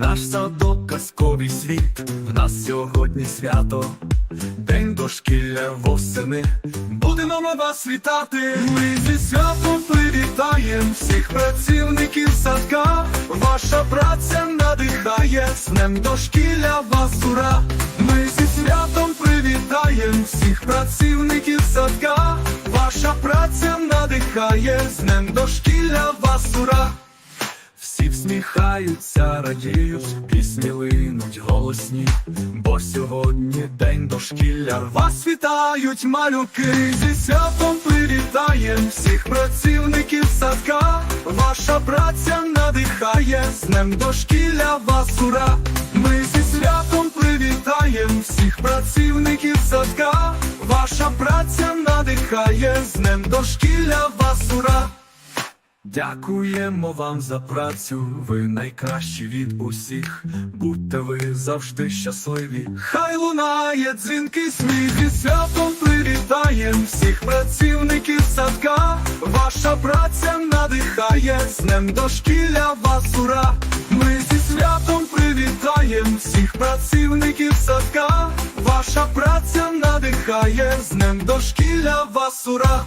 Наш садок казковий світ, в нас сьогодні свято, День дошкілля восени. Будемо ми вас вітати. Ми зі святом привітаєм всіх працівників садка. Ваша праця надихає, з днем дошкілля вас ура. Ми зі святом привітаєм всіх працівників садка. Ваша праця надихає, з днем дошкілля вас ура. Всі всміхаються, радіють, пісні линуть голосні, бо сьогодні день дошкілля. Вас вітають малюки, зі святом привітаєм всіх працівників садка. Ваша праця надихає, з днем дошкілля вас ура. Ми зі святом привітаєм всіх працівників садка. Ваша праця надихає, з днем дошкілля вас ура. Дякуємо вам за працю, ви найкращі від усіх. Будьте ви завжди щасливі. Хай лунає дзвінки сміх і святом привітаєм всіх працівників садка. Ваша праця надихає, з днем дошкілля вас ура. Ми зі святом привітаєм всіх працівників садка. Ваша праця надихає, з днем дошкілля вас ура.